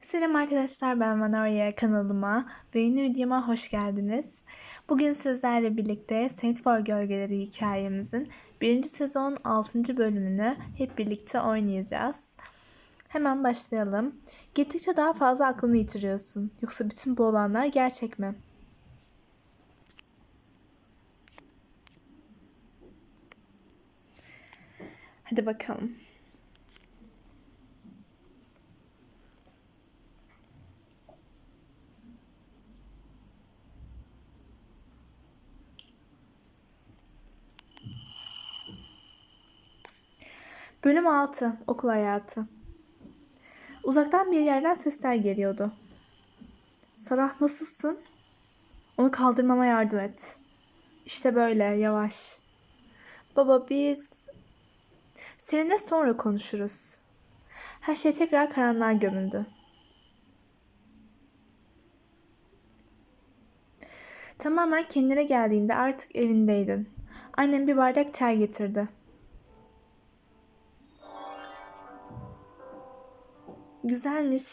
Selam arkadaşlar ben Manoria kanalıma ve yeni videoma hoş geldiniz. Bugün sizlerle birlikte Saint for Gölgeleri hikayemizin 1. sezon 6. bölümünü hep birlikte oynayacağız. Hemen başlayalım. Gittikçe daha fazla aklını yitiriyorsun. Yoksa bütün bu olanlar gerçek mi? Hadi bakalım. Bölüm 6 Okul Hayatı Uzaktan bir yerden sesler geliyordu. Sarah nasılsın? Onu kaldırmama yardım et. İşte böyle yavaş. Baba biz... Seninle sonra konuşuruz. Her şey tekrar karanlığa gömüldü. Tamamen kendine geldiğinde artık evindeydin. Annem bir bardak çay getirdi. Güzelmiş.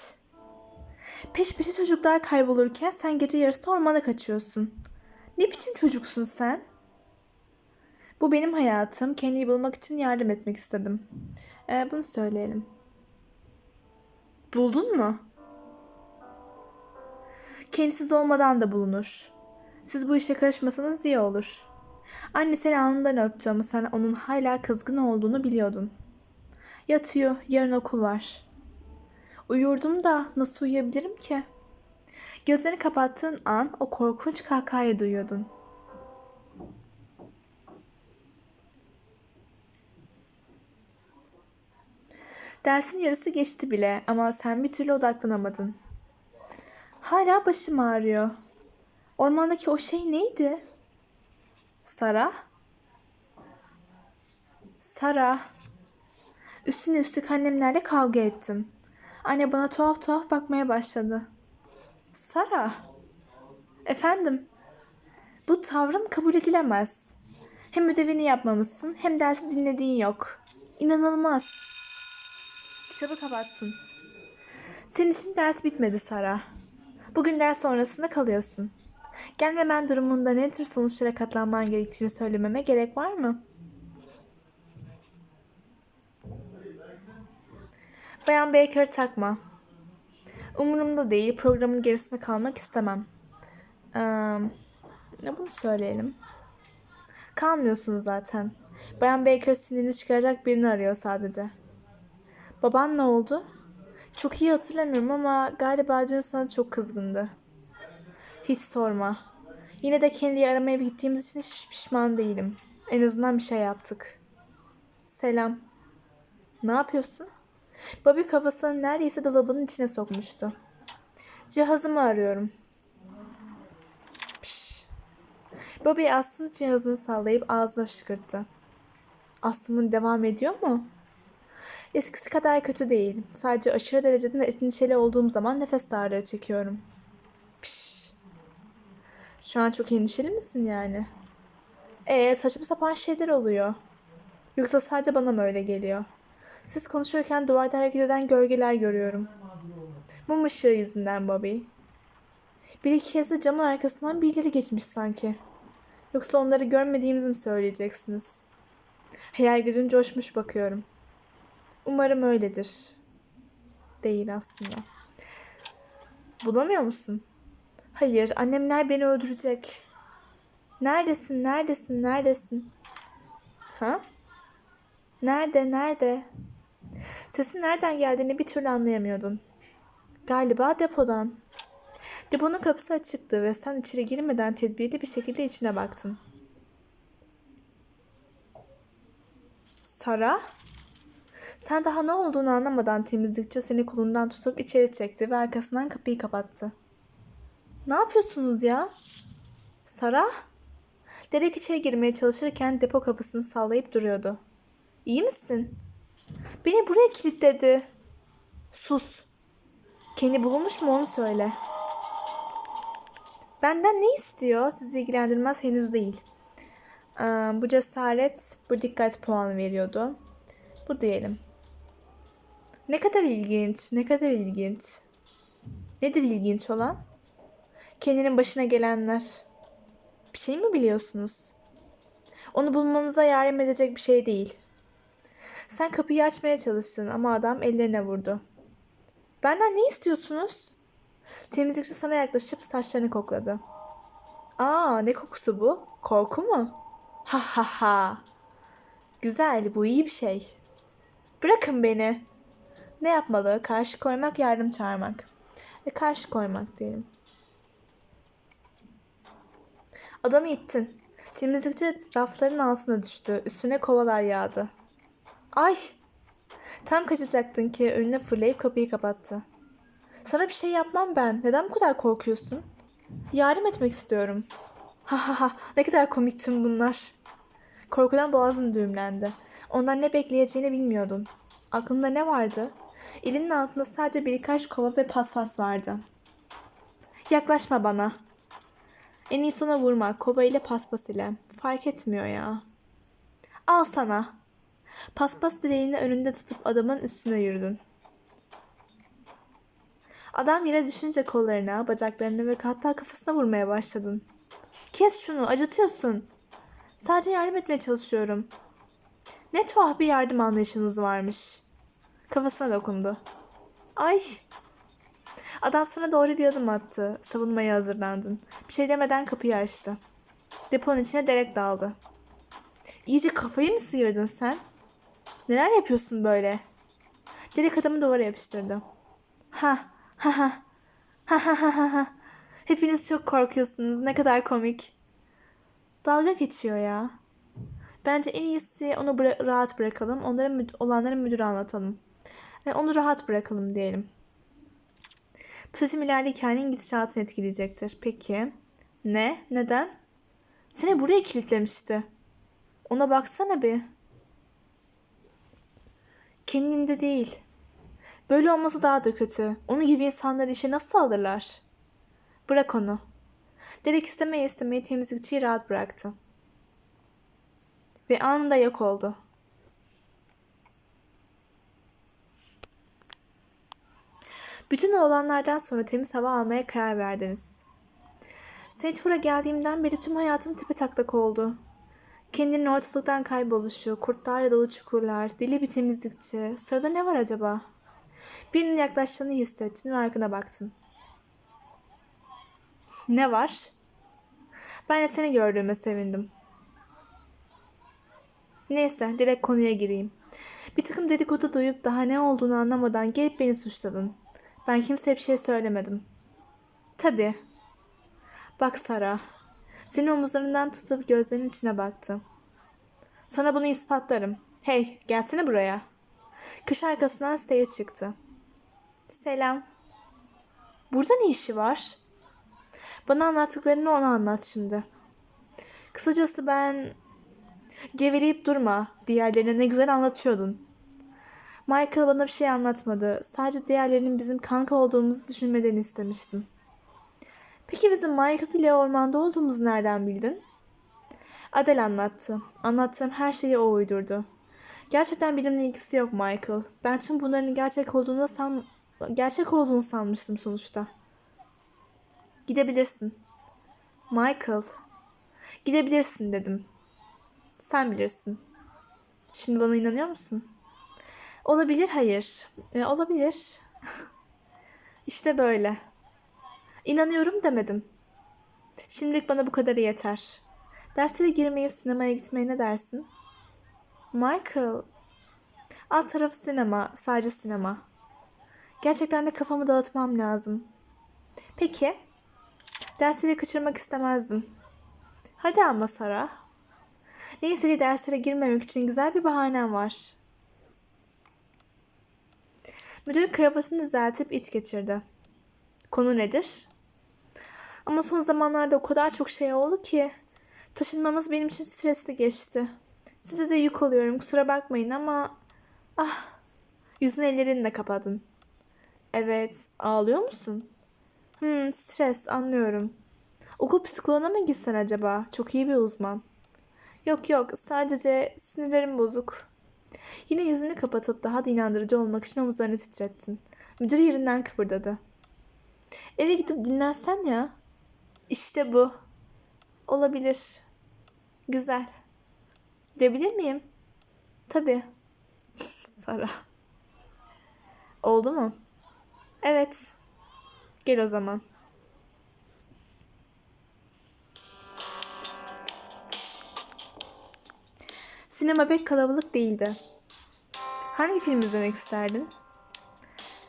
Peş peşe çocuklar kaybolurken sen gece yarısı ormana kaçıyorsun. Ne biçim çocuksun sen? Bu benim hayatım. Kendiyi bulmak için yardım etmek istedim. Ee, bunu söyleyelim. Buldun mu? Kendisiz olmadan da bulunur. Siz bu işe karışmasanız iyi olur. Anne seni alnından öptü ama sen onun hala kızgın olduğunu biliyordun. Yatıyor, yarın okul var. Uyurdum da nasıl uyuyabilirim ki? Gözlerini kapattığın an o korkunç kahkahayı duyuyordun. Dersin yarısı geçti bile ama sen bir türlü odaklanamadın. Hala başım ağrıyor. Ormandaki o şey neydi? Sara? Sara. Üstüne üstlük annemlerle kavga ettim. Anne bana tuhaf tuhaf bakmaya başladı. Sara. Efendim. Bu tavrın kabul edilemez. Hem ödevini yapmamışsın hem dersi dinlediğin yok. İnanılmaz. Kitabı kapattın. Senin için ders bitmedi Sara. Bugün ders sonrasında kalıyorsun. Gelmemen durumunda ne tür sonuçlara katlanman gerektiğini söylememe gerek var mı? Bayan Baker takma. Umurumda değil. Programın gerisinde kalmak istemem. Ee, bunu söyleyelim. Kalmıyorsun zaten. Bayan Baker sinirini çıkaracak birini arıyor sadece. Baban ne oldu? Çok iyi hatırlamıyorum ama galiba dün sana çok kızgındı. Hiç sorma. Yine de kendiyi aramaya gittiğimiz için hiç pişman değilim. En azından bir şey yaptık. Selam. Ne yapıyorsun? Bobby kafasını neredeyse dolabının içine sokmuştu. Cihazımı arıyorum. Pişt. Bobby Aslı'nın cihazını sallayıp ağzına fışkırttı. Aslımın devam ediyor mu? Eskisi kadar kötü değil. Sadece aşırı derecede endişeli olduğum zaman nefes darlığı çekiyorum. Pişt. Şu an çok endişeli misin yani? Ee saçma sapan şeyler oluyor. Yoksa sadece bana mı öyle geliyor? Siz konuşurken duvarda hareket eden gölgeler görüyorum. Mum ışığı yüzünden Bobby. Bir iki kez de camın arkasından birileri geçmiş sanki. Yoksa onları görmediğimizi mi söyleyeceksiniz? Hayal gücüm coşmuş bakıyorum. Umarım öyledir. Değil aslında. Bulamıyor musun? Hayır, annemler beni öldürecek. Neredesin, neredesin, neredesin? Ha? Nerede, nerede? Sesin nereden geldiğini bir türlü anlayamıyordun. Galiba depodan. Deponun kapısı açıktı ve sen içeri girmeden tedbirli bir şekilde içine baktın. Sara? Sen daha ne olduğunu anlamadan temizlikçi seni kolundan tutup içeri çekti ve arkasından kapıyı kapattı. Ne yapıyorsunuz ya? Sara? Derek içeri girmeye çalışırken depo kapısını sallayıp duruyordu. İyi misin? Beni buraya kilitledi. Sus. Kendi bulunmuş mu onu söyle. Benden ne istiyor? Sizi ilgilendirmez henüz değil. Bu cesaret, bu dikkat puanı veriyordu. Bu diyelim. Ne kadar ilginç, ne kadar ilginç. Nedir ilginç olan? Kendinin başına gelenler. Bir şey mi biliyorsunuz? Onu bulmanıza yardım edecek bir şey değil. Sen kapıyı açmaya çalıştın ama adam ellerine vurdu. Benden ne istiyorsunuz? Temizlikçi sana yaklaşıp saçlarını kokladı. Aa ne kokusu bu? Korku mu? Ha ha ha. Güzel bu iyi bir şey. Bırakın beni. Ne yapmalı? Karşı koymak, yardım çağırmak. Ve karşı koymak diyelim. Adamı ittin. Temizlikçi rafların altına düştü. Üstüne kovalar yağdı. Ay! Tam kaçacaktın ki önüne fırlayıp kapıyı kapattı. Sana bir şey yapmam ben. Neden bu kadar korkuyorsun? Yardım etmek istiyorum. Ha ha ha ne kadar komik tüm bunlar. Korkudan boğazın düğümlendi. Ondan ne bekleyeceğini bilmiyordun. Aklında ne vardı? Elinin altında sadece birkaç kova ve paspas vardı. Yaklaşma bana. En iyisi ona vurma. Kova ile paspas ile. Fark etmiyor ya. Al sana. Paspas direğini önünde tutup adamın üstüne yürüdün. Adam yere düşünce kollarına, bacaklarına ve hatta kafasına vurmaya başladın. Kes şunu, acıtıyorsun. Sadece yardım etmeye çalışıyorum. Ne tuhaf bir yardım anlayışınız varmış. Kafasına dokundu. Ay! Adam sana doğru bir adım attı. Savunmaya hazırlandın. Bir şey demeden kapıyı açtı. Deponun içine derek daldı. İyice kafayı mı sıyırdın sen? Neler yapıyorsun böyle? Direk adamı duvara yapıştırdı. Ha ha ha ha ha ha ha ha. Hepiniz çok korkuyorsunuz. Ne kadar komik. Dalga geçiyor ya. Bence en iyisi onu bıra- rahat bırakalım. Onların müd- olanları müdüre anlatalım. Ve onu rahat bırakalım diyelim. Bu seçim ileride hikayenin gidişatını etkileyecektir. Peki. Ne? Neden? Seni buraya kilitlemişti. Ona baksana bir. Kendinde değil. Böyle olması daha da kötü. Onu gibi insanları işe nasıl alırlar? Bırak onu. Derek istemeye istemeye temizlikçiyi rahat bıraktı. Ve anında yok oldu. Bütün olanlardan sonra temiz hava almaya karar verdiniz. Saintfur'a geldiğimden beri tüm hayatım tepe oldu. Kendinin ortalıktan kayboluşu, kurtlarla dolu çukurlar, deli bir temizlikçi. Sırada ne var acaba? Birinin yaklaştığını hissettin ve arkana baktın. Ne var? Ben de seni gördüğüme sevindim. Neyse direkt konuya gireyim. Bir takım dedikodu duyup daha ne olduğunu anlamadan gelip beni suçladın. Ben kimseye bir şey söylemedim. Tabii. Bak Sara. Senin omuzlarından tutup gözlerinin içine baktı. Sana bunu ispatlarım. Hey gelsene buraya. Kış arkasından siteye çıktı. Selam. Burada ne işi var? Bana anlattıklarını ona anlat şimdi. Kısacası ben... Geveleyip durma. Diğerlerine ne güzel anlatıyordun. Michael bana bir şey anlatmadı. Sadece diğerlerinin bizim kanka olduğumuzu düşünmelerini istemiştim. Peki bizim Michael ile ormanda olduğumuzu nereden bildin? Adel anlattı. Anlattığım her şeyi o uydurdu. Gerçekten benimle ilgisi yok Michael. Ben tüm bunların gerçek olduğunu san gerçek olduğunu sanmıştım sonuçta. Gidebilirsin. Michael. Gidebilirsin dedim. Sen bilirsin. Şimdi bana inanıyor musun? Olabilir hayır. E, olabilir. işte böyle. İnanıyorum demedim. Şimdilik bana bu kadarı yeter. Derslere girmeyip sinemaya gitmeye ne dersin? Michael. Alt tarafı sinema. Sadece sinema. Gerçekten de kafamı dağıtmam lazım. Peki. Dersleri kaçırmak istemezdim. Hadi ama Sara. Neyse ki derslere girmemek için güzel bir bahanem var. Müdür kravatını düzeltip iç geçirdi. Konu nedir? Ama son zamanlarda o kadar çok şey oldu ki taşınmamız benim için stresli geçti. Size de yük oluyorum kusura bakmayın ama ah yüzün ellerinle kapadın. Evet ağlıyor musun? Hmm stres anlıyorum. Okul psikoloğuna mı gitsen acaba? Çok iyi bir uzman. Yok yok sadece sinirlerim bozuk. Yine yüzünü kapatıp daha da inandırıcı olmak için omuzlarını titrettin. Müdür yerinden kıpırdadı. Eve gidip dinlensen ya. İşte bu. Olabilir. Güzel. Gidebilir miyim? Tabii. Sara. Oldu mu? Evet. Gel o zaman. Sinema pek kalabalık değildi. Hangi film izlemek isterdin?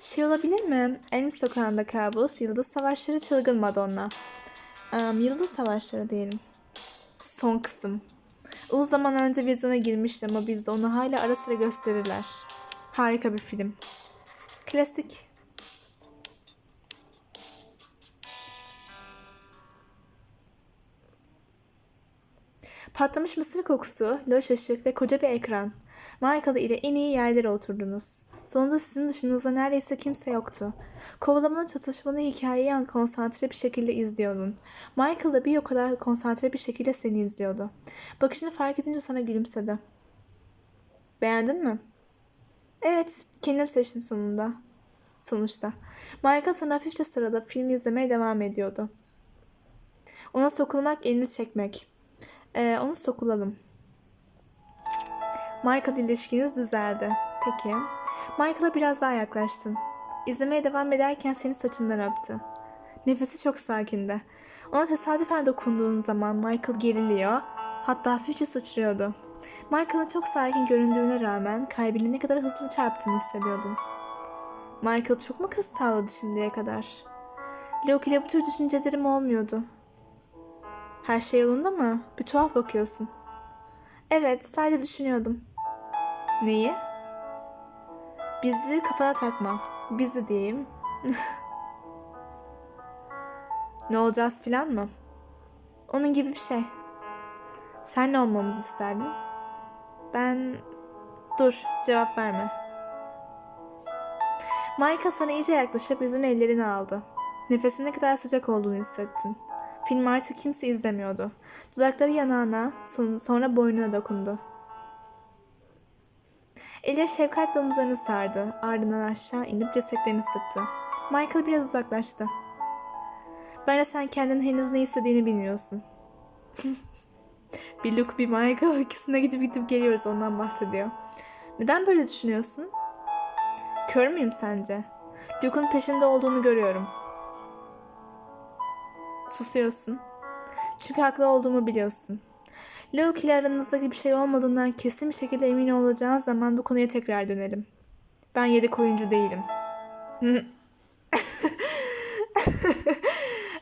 Şey olabilir mi? Elm Sokağı'nda Kabus, Yıldız Savaşları, Çılgın Madonna. Um, Yıldız Savaşları diyelim. Son kısım. Uzun zaman önce vizyona girmişti ama bizde onu hala ara sıra gösterirler. Harika bir film. Klasik. Patlamış mısır kokusu, loş ışık ve koca bir ekran. Michael ile en iyi yerlere oturdunuz. Sonunda sizin dışınızda neredeyse kimse yoktu. Kovalamanın çatışmalı hikayeyi an konsantre bir şekilde izliyordun. Michael da bir o kadar konsantre bir şekilde seni izliyordu. Bakışını fark edince sana gülümsedi. Beğendin mi? Evet, kendim seçtim sonunda. Sonuçta. Michael sana hafifçe sırada film izlemeye devam ediyordu. Ona sokulmak, elini çekmek. Ee, onu sokulalım. Michael ilişkiniz düzeldi. Peki. Michael'a biraz daha yaklaştın. İzlemeye devam ederken seni saçından öptü. Nefesi çok sakindi. Ona tesadüfen dokunduğun zaman Michael geriliyor, hatta hafifçe sıçrıyordu. Michael'ın çok sakin göründüğüne rağmen kalbinin ne kadar hızlı çarptığını hissediyordun. Michael çok mu kız tavladı şimdiye kadar? Luke ile bu tür düşüncelerim olmuyordu. Her şey yolunda mı? Bir tuhaf bakıyorsun. Evet, sadece düşünüyordum. Neyi? Bizi kafana takma. Bizi diyeyim. ne olacağız filan mı? Onun gibi bir şey. Sen ne olmamızı isterdin? Ben... Dur, cevap verme. Michael sana iyice yaklaşıp yüzünü ellerine aldı. Nefesin ne kadar sıcak olduğunu hissettin. Film artık kimse izlemiyordu. Dudakları yanağına, sonra boynuna dokundu. Elleri şefkatle omuzlarını sardı. Ardından aşağı inip cesetlerini sıktı. Michael biraz uzaklaştı. Bence sen kendin henüz ne istediğini bilmiyorsun. bir Luke bir Michael ikisine gidip gidip geliyoruz ondan bahsediyor. Neden böyle düşünüyorsun? Kör müyüm sence? Luke'un peşinde olduğunu görüyorum. Susuyorsun. Çünkü haklı olduğumu biliyorsun. Luke ile aranızda bir şey olmadığından kesin bir şekilde emin olacağın zaman bu konuya tekrar dönelim. Ben yedek oyuncu değilim.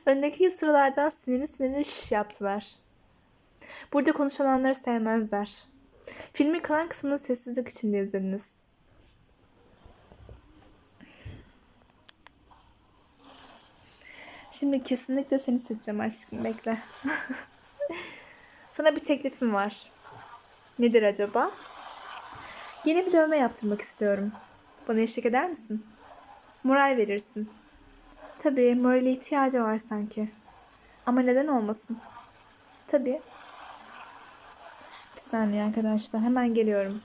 Öndeki sıralardan sinirli sinirli şiş yaptılar. Burada konuşulanları sevmezler. Filmin kalan kısmını sessizlik içinde izlediniz. Şimdi kesinlikle seni seçeceğim aşkım. Bekle. Sana bir teklifim var. Nedir acaba? Yeni bir dövme yaptırmak istiyorum. Bana eşlik eder misin? Moral verirsin. Tabii morale ihtiyacı var sanki. Ama neden olmasın? Tabii. Bir saniye arkadaşlar hemen geliyorum.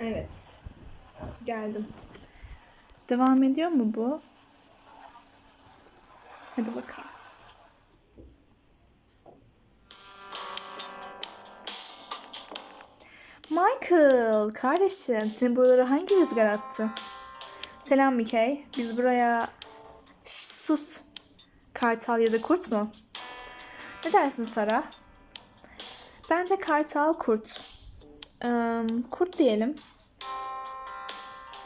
Evet. Geldim. Devam ediyor mu bu? Hadi bakalım. Michael, kardeşim, seni buralara hangi rüzgar attı? Selam Mickey. Biz buraya... Şş, sus. Kartal ya da kurt mu? Ne dersin Sara? Bence kartal kurt. Ee, kurt diyelim.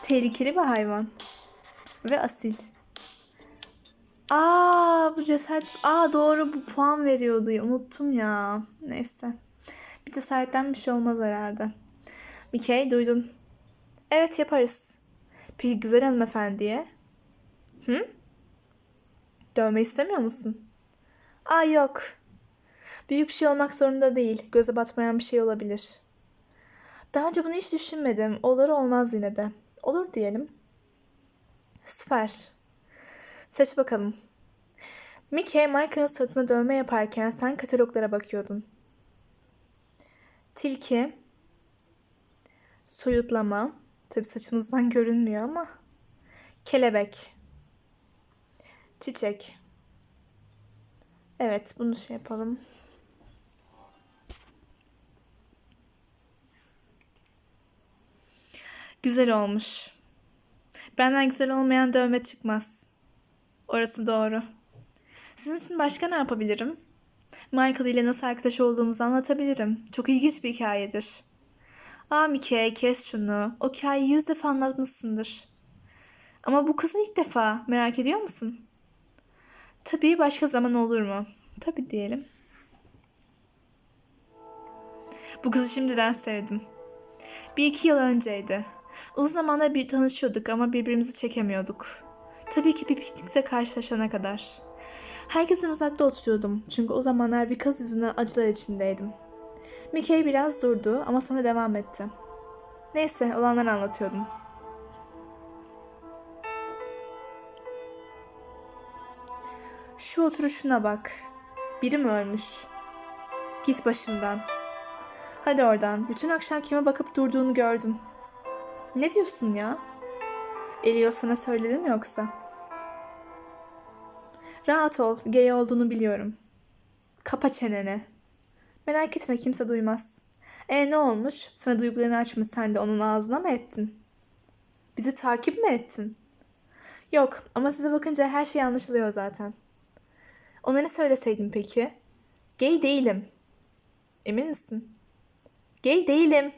Tehlikeli bir hayvan. Ve asil. Aa bu cesaret... Aa doğru bu puan veriyordu. Unuttum ya. Neyse. Bir cesaretten bir şey olmaz herhalde. Mikey duydun. Evet yaparız. Peki güzel hanımefendiye? Hı? Dövme istemiyor musun? Aa yok. Büyük bir şey olmak zorunda değil. Göze batmayan bir şey olabilir. Daha önce bunu hiç düşünmedim. Olur olmaz yine de. Olur diyelim. Süper. Seç bakalım. Mickey, Michael'ın sırtına dövme yaparken sen kataloglara bakıyordun. Tilki, soyutlama, tabi saçımızdan görünmüyor ama, kelebek, çiçek. Evet, bunu şey yapalım. Güzel olmuş. Benden güzel olmayan dövme çıkmaz. Orası doğru. Sizin için başka ne yapabilirim? Michael ile nasıl arkadaş olduğumuzu anlatabilirim. Çok ilginç bir hikayedir. Aa Mickey kes şunu. O hikayeyi yüz defa anlatmışsındır. Ama bu kızın ilk defa. Merak ediyor musun? Tabii başka zaman olur mu? Tabii diyelim. Bu kızı şimdiden sevdim. Bir iki yıl önceydi. Uzun zamandır bir tanışıyorduk ama birbirimizi çekemiyorduk. Tabii ki bir piknikte karşılaşana kadar. Herkesten uzakta oturuyordum çünkü o zamanlar bir kız yüzünden acılar içindeydim. Mickey biraz durdu ama sonra devam etti. Neyse olanları anlatıyordum. Şu oturuşuna bak. Biri mi ölmüş? Git başımdan. Hadi oradan. Bütün akşam kime bakıp durduğunu gördüm. Ne diyorsun ya? Elio sana söyledi mi yoksa? Rahat ol, gay olduğunu biliyorum. Kapa çeneni. Merak etme kimse duymaz. E ne olmuş? Sana duygularını açmış sen de onun ağzına mı ettin? Bizi takip mi ettin? Yok ama size bakınca her şey anlaşılıyor zaten. Ona ne söyleseydin peki? Gay değilim. Emin misin? Gay değilim.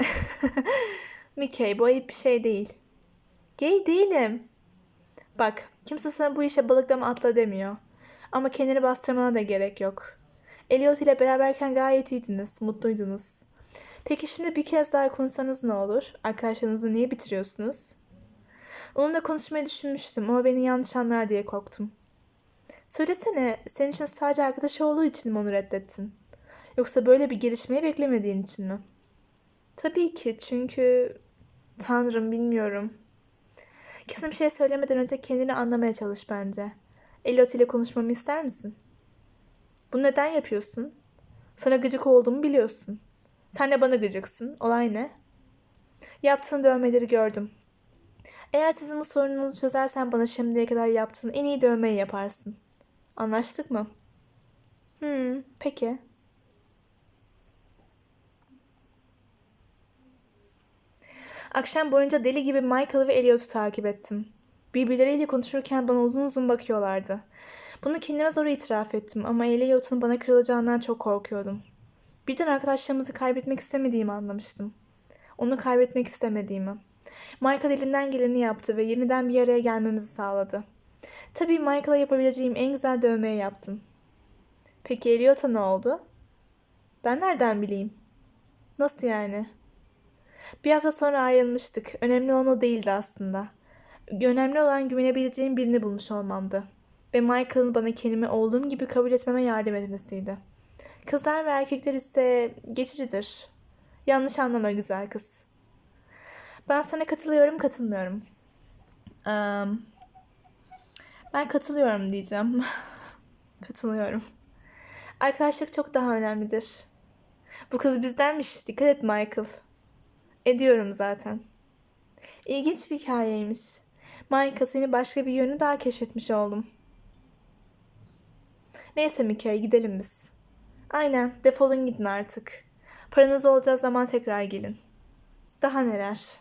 Mickey bu ayıp bir şey değil. Gay değilim. Bak kimse sana bu işe balıklama atla demiyor. Ama kendini bastırmana da gerek yok. Elliot ile beraberken gayet iyiydiniz, mutluydunuz. Peki şimdi bir kez daha konuşsanız ne olur? Arkadaşlarınızı niye bitiriyorsunuz? Onunla konuşmayı düşünmüştüm ama beni yanlış anlar diye korktum. Söylesene, senin için sadece arkadaş olduğu için mi onu reddettin? Yoksa böyle bir gelişmeyi beklemediğin için mi? Tabii ki çünkü... Tanrım bilmiyorum. Kesin bir şey söylemeden önce kendini anlamaya çalış bence. Elliot ile konuşmamı ister misin? Bunu neden yapıyorsun? Sana gıcık olduğumu biliyorsun. Sen de bana gıcıksın. Olay ne? Yaptığın dövmeleri gördüm. Eğer sizin bu sorununuzu çözersen bana şimdiye kadar yaptığın en iyi dövmeyi yaparsın. Anlaştık mı? Hmm, peki. Akşam boyunca deli gibi Michael ve Elliot'u takip ettim. Birbirleriyle konuşurken bana uzun uzun bakıyorlardı. Bunu kendime zor itiraf ettim ama Elliot'un bana kırılacağından çok korkuyordum. Birden arkadaşlarımızı kaybetmek istemediğimi anlamıştım. Onu kaybetmek istemediğimi. Michael elinden geleni yaptı ve yeniden bir araya gelmemizi sağladı. Tabii Michael'a yapabileceğim en güzel dövmeyi yaptım. Peki Elliot'a ne oldu? Ben nereden bileyim? Nasıl yani? Bir hafta sonra ayrılmıştık. Önemli olan o değildi aslında. Önemli olan güvenebileceğim birini bulmuş olmamdı. Ve Michael'ın bana kendimi olduğum gibi kabul etmeme yardım etmesiydi. Kızlar ve erkekler ise geçicidir. Yanlış anlama güzel kız. Ben sana katılıyorum, katılmıyorum. Um, ben katılıyorum diyeceğim. katılıyorum. Arkadaşlık çok daha önemlidir. Bu kız bizdenmiş. Dikkat et Michael. Ediyorum zaten. İlginç bir hikayeymiş. Michael seni başka bir yönü daha keşfetmiş oldum. Neyse Mickey gidelim biz. Aynen defolun gidin artık. Paranız olacağı zaman tekrar gelin. Daha neler?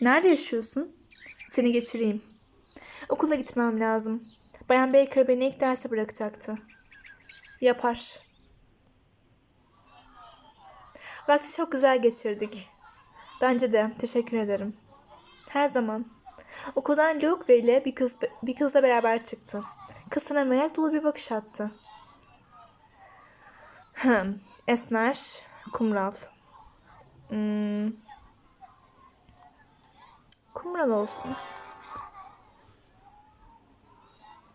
Nerede yaşıyorsun? Seni geçireyim. Okula gitmem lazım. Bayan Baker beni ilk derse bırakacaktı. Yapar. Vakti çok güzel geçirdik. Bence de. Teşekkür ederim. Her zaman. Okuldan Luke ile bir, kız, bir kızla beraber çıktı. Kız sana merak dolu bir bakış attı. Hım. Esmer, kumral. Hmm. Kumral olsun.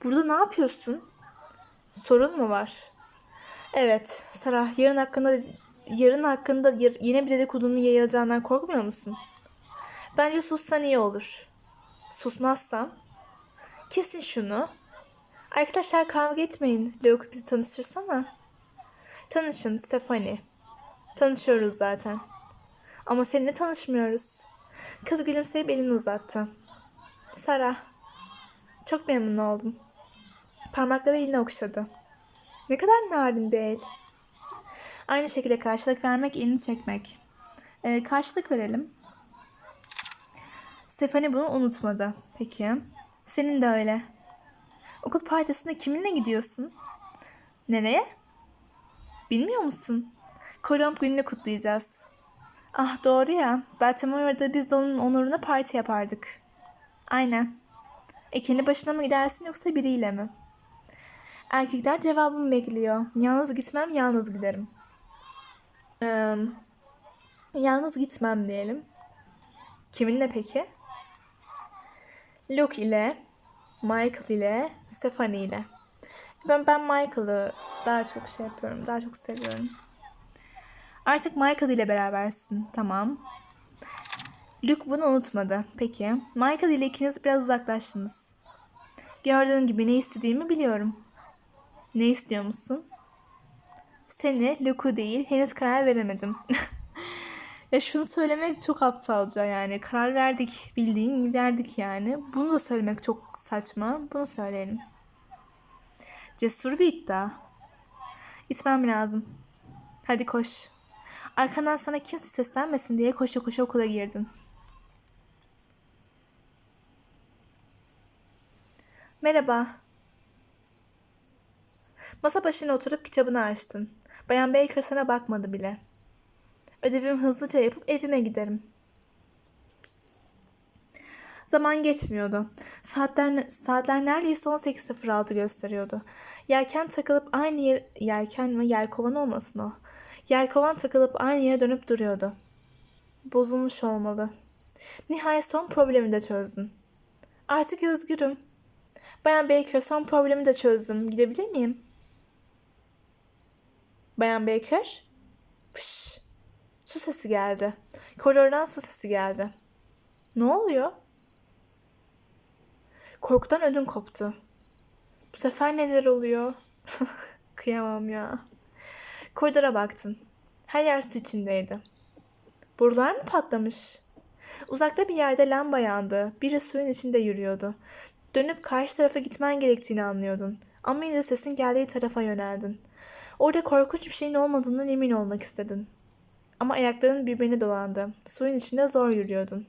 Burada ne yapıyorsun? Sorun mu var? Evet, Sarah, yarın hakkında yarın hakkında yeni bir dedikodunun yayılacağından korkmuyor musun? Bence sussan iyi olur. Susmazsam. Kesin şunu. Arkadaşlar kavga etmeyin. Luke bizi tanıştırsana. Tanışın Stephanie. Tanışıyoruz zaten. Ama seninle tanışmıyoruz. Kız gülümseyip elini uzattı. Sara. Çok memnun oldum. Parmakları eline okşadı. Ne kadar narin bir el. Aynı şekilde karşılık vermek, elini çekmek. Ee, karşılık verelim. Stephanie bunu unutmadı. Peki. Senin de öyle. Okul partisine kiminle gidiyorsun? Nereye? Bilmiyor musun? Kolomb gününü kutlayacağız. Ah doğru ya. Baltimore'da biz de onun onuruna parti yapardık. Aynen. E kendi başına mı gidersin yoksa biriyle mi? Erkekler cevabımı bekliyor. Yalnız gitmem, yalnız giderim. Ee, yalnız gitmem diyelim. Kiminle peki? Luke ile, Michael ile, Stephanie ile. Ben, ben Michael'ı daha çok şey yapıyorum, daha çok seviyorum. Artık Michael ile berabersin, tamam. Luke bunu unutmadı. Peki, Michael ile ikiniz biraz uzaklaştınız. Gördüğün gibi ne istediğimi biliyorum. Ne istiyor musun? Seni, Luke'u değil, henüz karar veremedim. Ya şunu söylemek çok aptalca yani. Karar verdik bildiğin verdik yani. Bunu da söylemek çok saçma. Bunu söyleyelim. Cesur bir iddia. Gitmem lazım. Hadi koş. Arkandan sana kimse seslenmesin diye koşa koşa okula girdin. Merhaba. Masa başına oturup kitabını açtın. Bayan Baker sana bakmadı bile. Ödevimi hızlıca yapıp evime giderim. Zaman geçmiyordu. Saatler, saatler neredeyse 18.06 gösteriyordu. Yelken takılıp aynı yer... Yelken mi? Yelkovan olmasın o. Yelkovan takılıp aynı yere dönüp duruyordu. Bozulmuş olmalı. Nihayet son problemi de çözdün. Artık özgürüm. Bayan Baker son problemi de çözdüm. Gidebilir miyim? Bayan Baker? Fış. Su sesi geldi. Koridordan su sesi geldi. Ne oluyor? Korkudan ödün koptu. Bu sefer neler oluyor? Kıyamam ya. Koridora baktın. Her yer su içindeydi. Borular mı patlamış? Uzakta bir yerde lamba yandı. Biri suyun içinde yürüyordu. Dönüp karşı tarafa gitmen gerektiğini anlıyordun. Ama yine de sesin geldiği tarafa yöneldin. Orada korkunç bir şeyin olmadığından emin olmak istedin. Ama ayakların birbirine dolandı. Suyun içinde zor yürüyordun.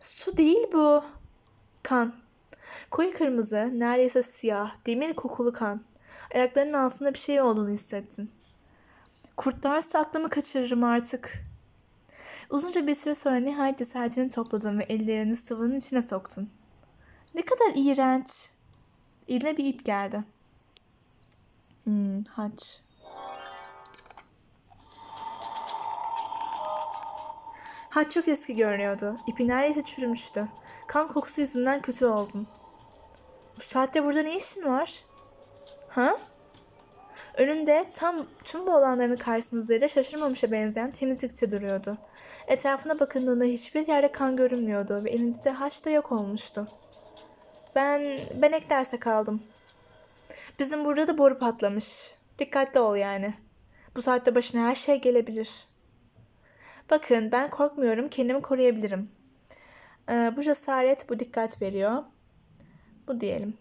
Su değil bu. Kan. Koyu kırmızı, neredeyse siyah, demir kokulu kan. Ayaklarının altında bir şey olduğunu hissettin. Kurtlarsa aklımı kaçırırım artık. Uzunca bir süre sonra nihayet cesaretini topladın ve ellerini sıvının içine soktun. Ne kadar iğrenç. Eline bir ip geldi. Hmm, haç. Haç çok eski görünüyordu. İpi neredeyse çürümüştü. Kan kokusu yüzünden kötü oldun. Bu saatte burada ne işin var? Ha? Önünde tam tüm bu olanların karşısında şaşırmamışa benzeyen temizlikçi duruyordu. Etrafına bakındığında hiçbir yerde kan görünmüyordu ve elinde de haç da yok olmuştu. Ben, ben ek derse kaldım. Bizim burada da boru patlamış. Dikkatli ol yani. Bu saatte başına her şey gelebilir. Bakın ben korkmuyorum, kendimi koruyabilirim. Ee, bu cesaret, bu dikkat veriyor. Bu diyelim.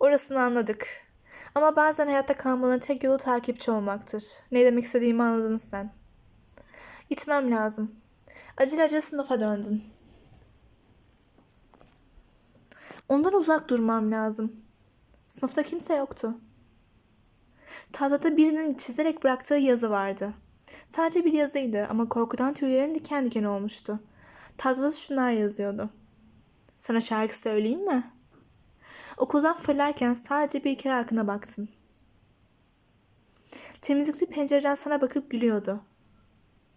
Orasını anladık. Ama bazen hayatta kalmanın tek yolu takipçi olmaktır. Ne demek istediğimi anladın sen. Gitmem lazım. Acele acele sınıfa döndün. Ondan uzak durmam lazım. Sınıfta kimse yoktu. Tahtada birinin çizerek bıraktığı yazı vardı. Sadece bir yazıydı ama korkudan tüylerin diken diken olmuştu. Tahtada şunlar yazıyordu. Sana şarkı söyleyeyim mi? Okuldan fırlarken sadece bir kere arkana baktın. Temizlikçi pencereden sana bakıp gülüyordu.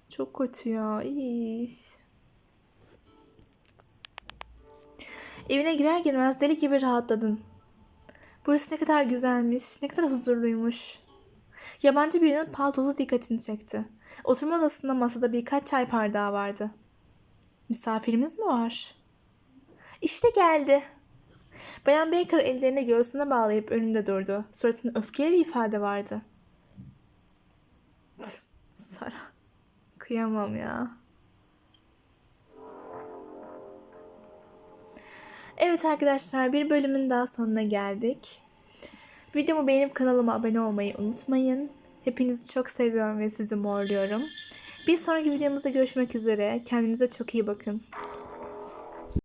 Çok kötü ya. İyi. Evine girer girmez deli gibi rahatladın. Burası ne kadar güzelmiş, ne kadar huzurluymuş. Yabancı birinin paltosu dikkatini çekti. Oturma odasında masada birkaç çay bardağı vardı. Misafirimiz mi var? İşte geldi. Bayan Baker ellerini göğsüne bağlayıp önünde durdu. Suratında öfkeli bir ifade vardı. Sara. Kıyamam ya. Evet arkadaşlar bir bölümün daha sonuna geldik. Videomu beğenip kanalıma abone olmayı unutmayın. Hepinizi çok seviyorum ve sizi morluyorum. Bir sonraki videomuzda görüşmek üzere. Kendinize çok iyi bakın.